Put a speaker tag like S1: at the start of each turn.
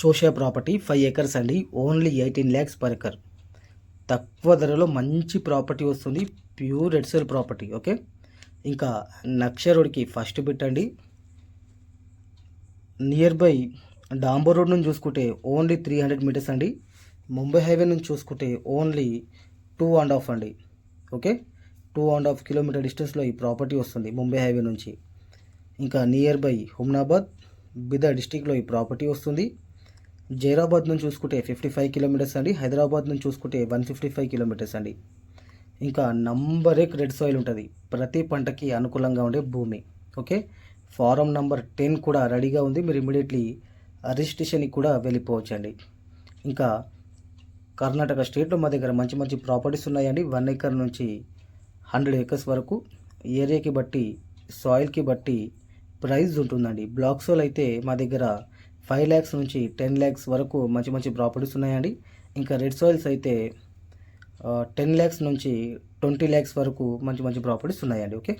S1: చూసే property five acres అండి. Only eighteen lakhs per acre. తక్కువ ధరలో మంచి ప్రాపర్టీ వస్తుంది. Pure red soil property okay? ఇంకా నక్ష రోడ్కి ఫస్ట్ బిట్ అండి. నియర్ బై డాంబర్ రోడ్ నుంచి చూసుకుంటే ఓన్లీ త్రీ హండ్రెడ్ మీటర్స్ అండి. ముంబై హైవే నుంచి చూసుకుంటే ఓన్లీ టూ అండ్ హాఫ్ అండి okay? Two and half kilometer డిస్టెన్స్లో ఈ ప్రాపర్టీ వస్తుంది ముంబై హైవే నుంచి. ఇంకా నియర్ బై హుమ్నాబాద్ బిదా డిస్టిక్లో ఈ ప్రాపర్టీ వస్తుంది. జైరాబాద్ నుంచి చూసుకుంటే ఫిఫ్టీ ఫైవ్ కిలోమీటర్స్ అండి. హైదరాబాద్ నుంచి చూసుకుంటే వన్ ఫిఫ్టీ ఫైవ్ కిలోమీటర్స్ అండి. ఇంకా నంబర్ ఎక్ రెడ్ సాయిల్ ఉంటుంది. ప్రతి పంటకి అనుకూలంగా ఉండే భూమి. ఓకే ఫారం నంబర్ టెన్ కూడా రెడీగా ఉంది. మీరు ఇమీడియట్లీ రిజిస్ట్రేషన్కి కూడా వెళ్ళిపోవచ్చు అండి ఇంకా కర్ణాటక స్టేట్లో మా దగ్గర మంచి మంచి ప్రాపర్టీస్ ఉన్నాయండి. వన్ ఏకర్ నుంచి హండ్రెడ్ ఏకర్స్ వరకు. ఏరియాకి బట్టి సాయిల్కి బట్టి ప్రైస్ ఉంటుందండి. బ్లాక్ సోల్ అయితే మా దగ్గర ఫైవ్ ల్యాక్స్ నుంచి టెన్ ల్యాక్స్ వరకు మంచి మంచి ప్రాపర్టీస్ ఉన్నాయండి ఇంకా రెడ్ సాయిల్స్ అయితే టెన్ ల్యాక్స్ నుంచి ట్వంటీ ల్యాక్స్ వరకు మంచి మంచి ప్రాపర్టీస్ ఉన్నాయండి ఓకే?